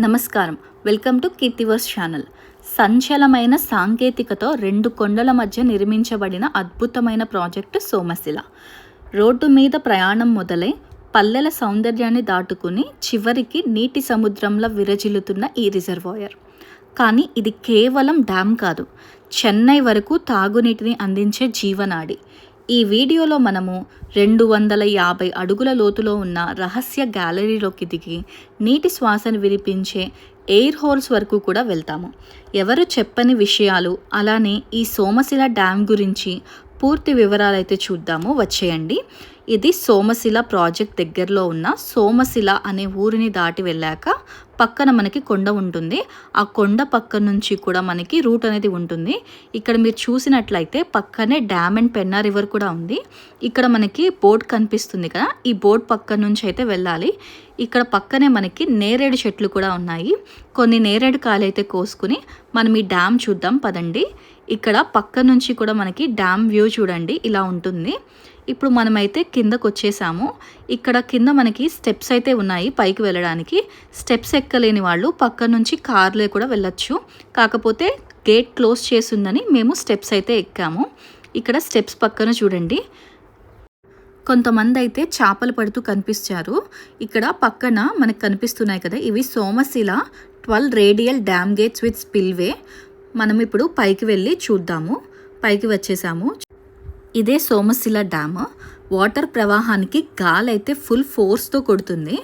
నమస్కారం. Welcome to Keerthiverse channel. సంచలమైన సాంకేతికతో రెండు కొండల మధ్య నిర్మించబడిన అద్భుతమైన ప్రాజెక్టు సోమశిల. రోడ్డు మీద ప్రయాణం మొదలై పల్లెల సౌందర్యాన్ని దాటుకుని చివరికి నీటి సముద్రంలో విరజిల్లుతున్న ఈ రిజర్వాయర్. కానీ ఇది కేవలం డ్యామ్ కాదు. చెన్నై వరకు తాగునీటిని అందించే జీవనాడి. ఈ వీడియోలో మనము రెండు వందల యాభై అడుగుల లోతులో ఉన్న రహస్య గ్యాలరీలోకి దిగి నీటి శ్వాసను వినిపించే ఎయిర్ హోల్స్ వరకు కూడా వెళ్తాము. ఎవరు చెప్పని విషయాలు అలానే ఈ సోమశిల డ్యామ్ గురించి పూర్తి వివరాలైతే చూద్దాము. వచ్చేయండి. ఇది సోమశిల ప్రాజెక్ట్ దగ్గరలో ఉన్న సోమశిల అనే ఊరిని దాటి వెళ్ళాక పక్కన మనకి కొండ ఉంటుంది. ఆ కొండ పక్క నుంచి కూడా మనకి రూట్ అనేది ఉంటుంది. ఇక్కడ మీరు చూసినట్లయితే పక్కనే డ్యామ్ అండ్ పెన్నా రివర్ కూడా ఉంది. ఇక్కడ మనకి బోట్ కనిపిస్తుంది కదా ఈ బోట్ పక్క నుంచి అయితే వెళ్ళాలి. ఇక్కడ పక్కనే మనకి నేరేడు చెట్లు కూడా ఉన్నాయి. కొన్ని నేరేడు కాయలు అయితే కోసుకుని మనం ఈ డ్యామ్ చూద్దాం పదండి. ఇక్కడ పక్క నుంచి కూడా మనకి డ్యామ్ వ్యూ చూడండి ఇలా ఉంటుంది. ఇప్పుడు మనమైతే కిందకు వచ్చేసాము ఇక్కడ కింద మనకి స్టెప్స్ అయితే ఉన్నాయి పైకి వెళ్ళడానికి. స్టెప్స్ ఎక్కలేని వాళ్ళు పక్క నుంచి కార్లే కూడా వెళ్ళొచ్చు. కాకపోతే గేట్ క్లోజ్ చేసిందని మేము స్టెప్స్ అయితే ఎక్కాము. ఇక్కడ స్టెప్స్ పక్కన చూడండి. కొంతమంది అయితే చేపలు పడుతూ కనిపిస్తారు. ఇక్కడ పక్కన మనకు కనిపిస్తున్నాయి కదా ఇవి Somasila twelve radial dam gates with spillway. మనం ఇప్పుడు పైకి వెళ్ళి చూద్దాము. పైకి వచ్చేసాము. ఇదే సోమశిల డ్యామ్. వాటర్ ప్రవాహానికి గాలి అయితే ఫుల్ ఫోర్స్తో కొడుతుంది.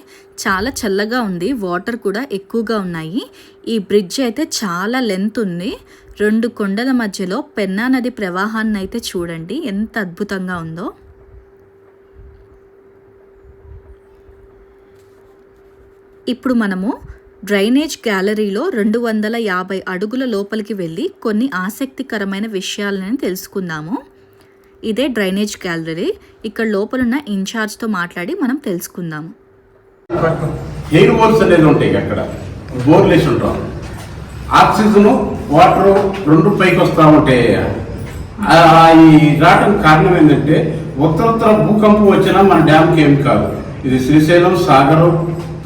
చాలా చల్లగా ఉంది. వాటర్ కూడా ఎక్కువగా ఉన్నాయి. ఈ బ్రిడ్జ్ అయితే చాలా లెంత్ ఉంది. రెండు కొండల మధ్యలో పెన్నా నది ప్రవాహాన్ని అయితే చూడండి. ఎంత అద్భుతంగా ఉందో. ఇప్పుడు మనము డ్రైనేజ్ గ్యాలరీలో రెండు వందల యాభై అడుగుల లోపలికి వెళ్ళి కొన్ని ఆసక్తికరమైన విషయాలను తెలుసుకుందాము. ఇదే డ్రైనేజ్ గ్యాలరీ. ఇక్కడ లోపలున్న ఇన్ఛార్జ్తో మాట్లాడి మనం తెలుసుకుందాం. ఎయిర్ బోర్స్ అనేది ఉంటాయి అక్కడ. బోర్లు వేసి ఉంటాం. ఆక్సిజన్ వాటర్ రెండు పైకి వస్తూ ఉంటాయి. ఈ రావడం కారణం ఏంటంటే ఉత్తరోత్తర భూకంపం వచ్చినా మన డ్యామ్కి ఏం కాదు. ఇది శ్రీశైలం సాగరు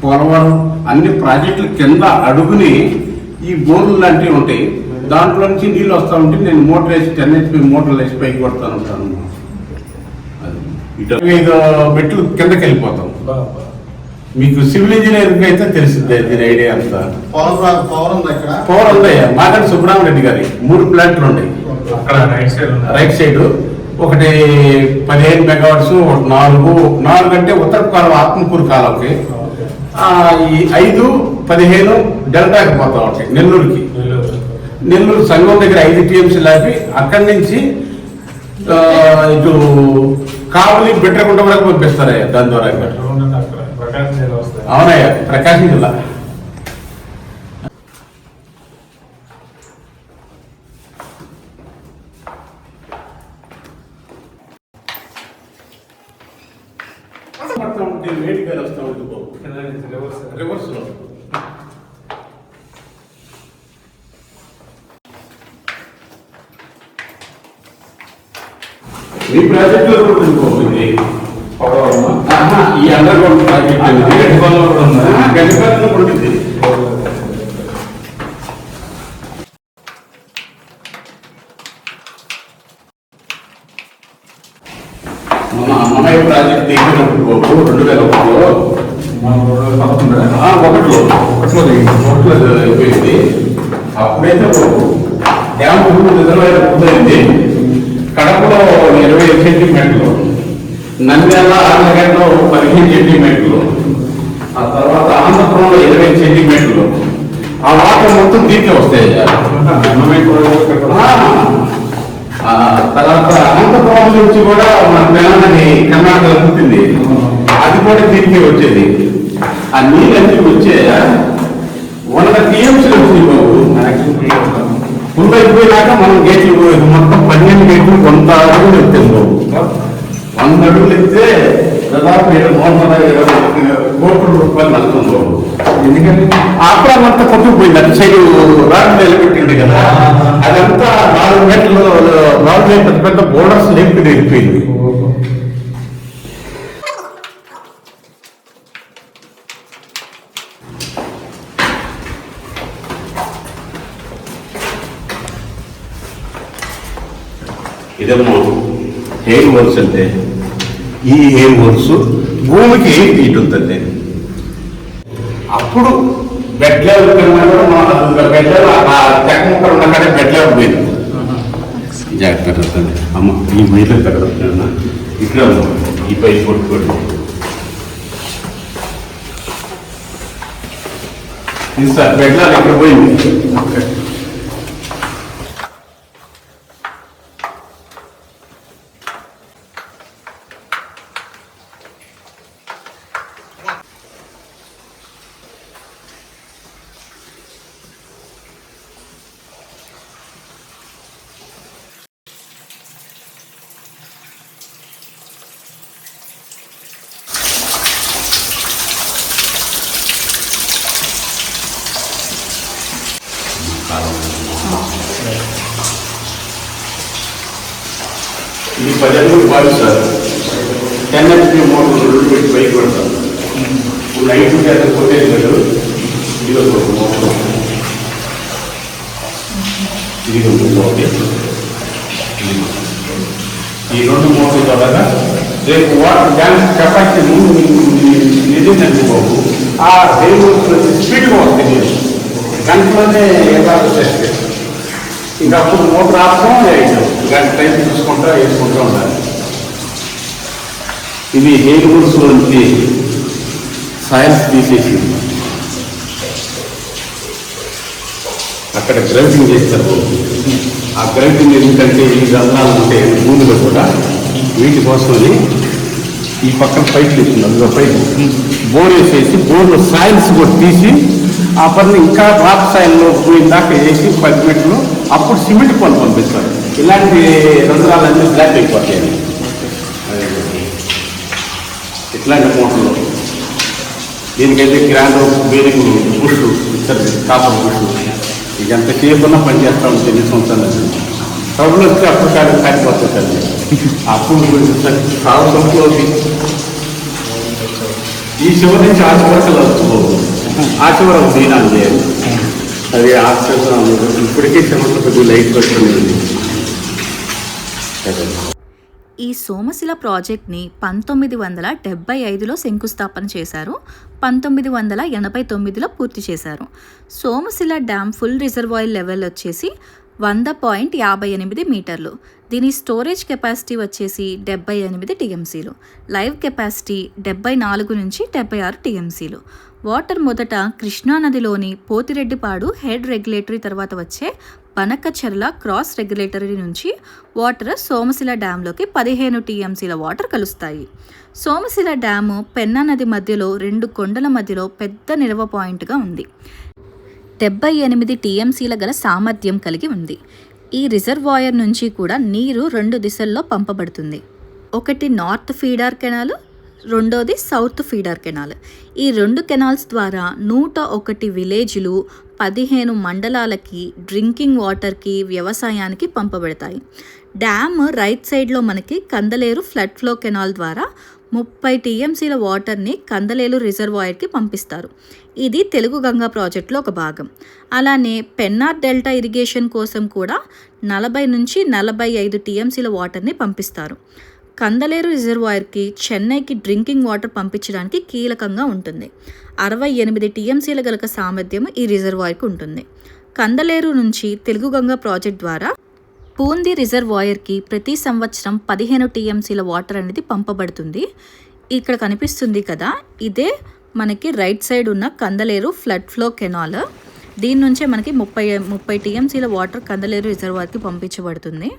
పోలవరం అన్ని ప్రాజెక్టుల కింద అడుగుని ఈ బోర్లు లాంటివి ఉంటాయి. దాంట్లో నుంచి నీళ్ళు వస్తూ ఉంటే నేను మోటార్ వేసి టెన్ హెచ్పి మోటార్లు వేసి పైకి కొడతాను ఉంటాను ఐదు మెట్లు కిందకి వెళ్ళిపోతాం. మీకు సివిల్ ఇంజనీరింగ్ అయితే తెలిసిందే దీని ఐడియా అంతా. పవర్ పవర్ ఉంది ఇక్కడ? పవర్ ఉందయ్యా. మాగంటి సుబ్రహ్మరెడ్డి గారి మూడు ప్లాంట్లు ఉన్నాయి. అక్కడ రైట్ సైడ్ ఉంది? Right side. ఒకటి పదిహేను మెగావాట్స్ ఒకటి నాలుగు నాలుగు అంటే ఉత్తర కాలం ఆత్మకూరు కాలంకి ఆ, ఈ ఐదు పదిహేను డెల్టాకి పోతా ఉంటాయి నెల్లూరుకి. నెల్లూరు. సంఘం దగ్గర ఐదు టీఎంసీ లాపి అక్కడి నుంచి ఇటు కావలి బిట్రకుంట వరకు పంపిస్తారయ్యా దాని ద్వారా అవునయ్యా ప్రకాశం జిల్లా వేడిగా వస్తూ ఉంటుంది బాబు కింద నుంచి రివర్స్ రివర్స్లో మీ ప్రాజెక్ట్లో కూడా ఈ అండర్ గ్రౌండ్ ప్రాజెక్ట్ మన అన్నమయ్య ప్రాజెక్ట్ రెండు వేల ఒకటిలో ఒకటిలో ఒకటిలో. ఒకటిలో అయిపోయింది. అప్పుడైతే డ్యామ్ రిజర్వాయర్ పూర్తయింది కడపలో ఇరవై సెంటీమీటర్లు నంద్యాల ఆంధ్రగడ్డలో పదిహేను సెంటీమీటర్లు ఆ తర్వాత ఆంధ్రపురంలో ఇరవై సెంటీమీటర్లు. ఆ వాటర్ మొత్తం దీనికి వస్తాయి. తర్వాత అనంతపురం నుంచి కూడా మన తెలంగాణ కర్ణాటక పుట్టింది. అది కూడా దీనికి వచ్చేది. ఆ నీళ్ళన్నీ వచ్చే వంద టీఎంసీలు వచ్చింది బాబు. Maximum మనం గేట్లు పోయేది. మొత్తం పన్నెండు గేట్లు వంద అడుగులు ఎత్తాం బాబు. వంద అడుగులు ఎత్తే దాదాపు వందల ఇరవై కోట్ల రూపాయలు నష్టం బాబు. ఎందుకని ఆక్రామ్ అంతా కొట్టుకుపోయింది అటు సైడ్ రాడ్ నిలబెట్టింది కదా. అదంతా నాలుగు మీటర్లు నాలుగు మీటర్ పెద్ద పెద్ద బోర్డర్స్ లేపి వెళ్ళిపోయింది ఇదేమో ఎయిర్ వర్క్స్ అంటే? ఈ ఎయిర్ వర్క్స్ భూమికి ఎయిర్ ఫీట్ ఉంటుంది అప్పుడు బెడ్ లెవెల్ కన్నా బెడ్ చెక్క ముక్కలు ఉన్న కాడే బెడ్ లెవెల్ పోయింది జాగ్రత్త అమ్మ ఈ తగ్గదు ఇక్కడ ఈ పై కొట్టుకోండి ఇది సార్ బెడ్ లెవెల్ ఇక్కడ పోయింది? ఇది పది సార్. టెన్ హెచ్పి మోటార్ రెండు పెట్టి పైకి పెడతాం ఇప్పుడు లైట్ చేత కొట్టేది లేదు ఇది ఒక మోటార్ ఇది ఉంటుంది ఒకటి ఈ రెండు మోటార్ల ద్వారా రేపు వాటర్ డ్యాన్స్ కెపాసిటీ ముందు నిజండి బాబు? ఆ రేపు స్పీడ్గా వస్తుంది నీరు. గంటలోనే ఎక్కడ చేస్తే ఇంకా అప్పుడు ఆపడం వేయడం గంట టైం చూసుకుంటా వేసుకుంటూ ఉండాలి. ఇది హెయిర్ నుంచి సైన్స్ తీసేసి అక్కడ గ్రౌండింగ్ చేస్తారు. ఆ గ్రౌండింగ్ ఎందుకంటే ఈ రంధ్రాలు ఉంటే భూమిలో కూడా వీటి కోసమని ఈ పక్కన పైకి ఇస్తుంది అందులో పైకి. బోర్ వేసేసి బోర్లో సాయిల్స్ కూడా తీసి ఆ పని ఇంకా డ్రాప్ స్థాయిలో పోయిన దాకా వేసి పది మీటర్లు అప్పుడు సిమెంట్ పనులు పంపిస్తారు. ఇలాంటి రంధ్రాలన్నీ బ్లాక్ అయిపోతాయి. ఇట్లాంటి మోటార్లు. దీనికైతే గ్రాండ్ బేరింగ్ బుష్ ఇస్తారు కాపర్ బుష్. ఇక ఎంత చేయకుండా పని చేస్తా ఉంటుంది ఎన్ని సంవత్సరాలు సౌండ్లు వస్తే అప్పుడు కాదు కాలిపోతుంది అది చాలా సాగులో ఈ చివరి నుంచి ఆ చివరికి వస్తుంది ఆ దీనాలు చేయాలి. అది ఆశీర్వాదం ఇప్పటికీ చివరిలో కొద్దిగా లైట్ పెట్టుకునేది ఈ సోమశిల ప్రాజెక్ట్ని పంతొమ్మిది వందల డెబ్బై ఐదులో శంకుస్థాపన చేశారు. పంతొమ్మిది వందల ఎనభై తొమ్మిదిలో పూర్తి చేశారు. Somasila dam full reservoir level వచ్చేసి వంద పాయింట్ యాభై ఎనిమిది మీటర్లు. దీని స్టోరేజ్ కెపాసిటీ వచ్చేసి డెబ్బై ఎనిమిది టీఎంసీలు. లైవ్ కెపాసిటీ డెబ్బై నాలుగు నుంచి డెబ్బై ఆరు టీఎంసీలు. వాటర్ మొదట కృష్ణానదిలోని పోతిరెడ్డిపాడు హెడ్ రెగ్యులేటరీ తర్వాత వచ్చే బనకచెర్ల క్రాస్ రెగ్యులేటరీ నుంచి వాటర్ సోమశిల డ్యాంలోకి పదిహేను టీఎంసీల వాటర్ కలుస్తాయి. సోమశిల డ్యాము పెన్నా నది మధ్యలో రెండు కొండల మధ్యలో పెద్ద నిల్వ పాయింట్గా ఉంది. డెబ్బై ఎనిమిది టీఎంసీల గల సామర్థ్యం కలిగి ఉంది. ఈ రిజర్వాయర్ నుంచి కూడా నీరు రెండు దిశల్లో పంపబడుతుంది. ఒకటి నార్త్ ఫీడర్ కెనాలు రెండోది సౌత్ ఫీడర్ కెనాల్. ఈ రెండు కెనాల్స్ ద్వారా నూట ఒకటి విలేజ్లు పదిహేను మండలాలకి డ్రింకింగ్ వాటర్కి వ్యవసాయానికి పంపబడతాయి. డ్యామ్ రైట్ సైడ్లో మనకి కందలేరు ఫ్లడ్ ఫ్లో కెనాల్ ద్వారా ముప్పై టీఎంసీల వాటర్ని కందలేలు రిజర్వాయర్కి పంపిస్తారు. ఇది తెలుగు గంగా ప్రాజెక్టులో ఒక భాగం. అలానే పెన్నార్ డెల్టా ఇరిగేషన్ కోసం కూడా నలభై నుంచి నలభై ఐదు టీఎంసీల వాటర్ని పంపిస్తారు. కందలేరు రిజర్వాయర్కి చెన్నైకి డ్రింకింగ్ వాటర్ పంపించడానికి కీలకంగా ఉంటుంది. అరవై ఎనిమిది టీఎంసీల గల సామర్థ్యం ఈ రిజర్వాయర్కి ఉంటుంది. కందలేరు నుంచి తెలుగు గంగ ప్రాజెక్ట్ ద్వారా పూంది రిజర్వాయర్కి ప్రతి సంవత్సరం పదిహేను టీఎంసీల వాటర్ అనేది పంపబడుతుంది. ఇక్కడ కనిపిస్తుంది కదా ఇదే మనకి రైట్ సైడ్ ఉన్న కందలేరు ఫ్లడ్ ఫ్లో కెనాల్. దీని నుంచే మనకి ముప్పై ముప్పై టీఎంసీల వాటర్ కందలేరు రిజర్వాయర్కి పంపించబడుతుంది.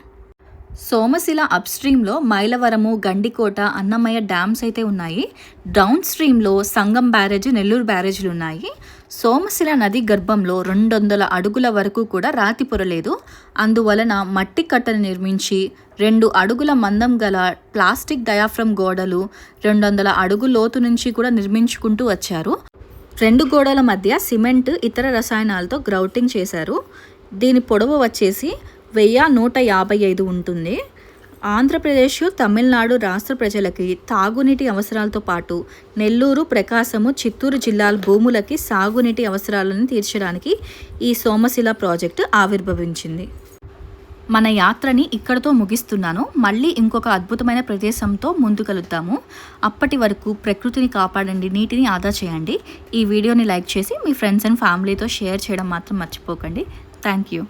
సోమశిల అప్స్ట్రీమ్లో మైలవరము గండికోట అన్నమయ్య డ్యామ్స్ అయితే ఉన్నాయి. డౌన్ స్ట్రీమ్లో సంగం బ్యారేజ్ నెల్లూరు బ్యారేజ్లు ఉన్నాయి. సోమశిల నది గర్భంలో రెండు వందల అడుగుల వరకు కూడా రాతి పొరలేదు అందువలన మట్టి కట్టను నిర్మించి రెండు అడుగుల మందం గల ప్లాస్టిక్ డయాఫ్రమ్ గోడలు రెండు వందల అడుగు లోతు నుంచి కూడా నిర్మించుకుంటూ వచ్చారు. రెండు గోడల మధ్య సిమెంట్ ఇతర రసాయనాలతో గ్రౌటింగ్ చేశారు. దీని పొడవు వచ్చేసి వెయ్యి నూట యాభై ఐదు ఉంటుంది. ఆంధ్రప్రదేశ్ తమిళనాడు రాష్ట్ర ప్రజలకి తాగునీటి అవసరాలతో పాటు నెల్లూరు ప్రకాశము చిత్తూరు జిల్లాల భూములకి సాగునీటి అవసరాలను తీర్చడానికి ఈ సోమశిల ప్రాజెక్టు ఆవిర్భవించింది. మన యాత్రని ఇక్కడతో ముగిస్తున్నాను. మళ్ళీ ఇంకొక అద్భుతమైన ప్రదేశంతో ముందు కలుద్దాము. అప్పటి వరకు ప్రకృతిని కాపాడండి నీటిని ఆదా చేయండి. ఈ వీడియోని లైక్ చేసి మీ ఫ్రెండ్స్ అండ్ ఫ్యామిలీతో షేర్ చేయడం మాత్రం మర్చిపోకండి. Thank you.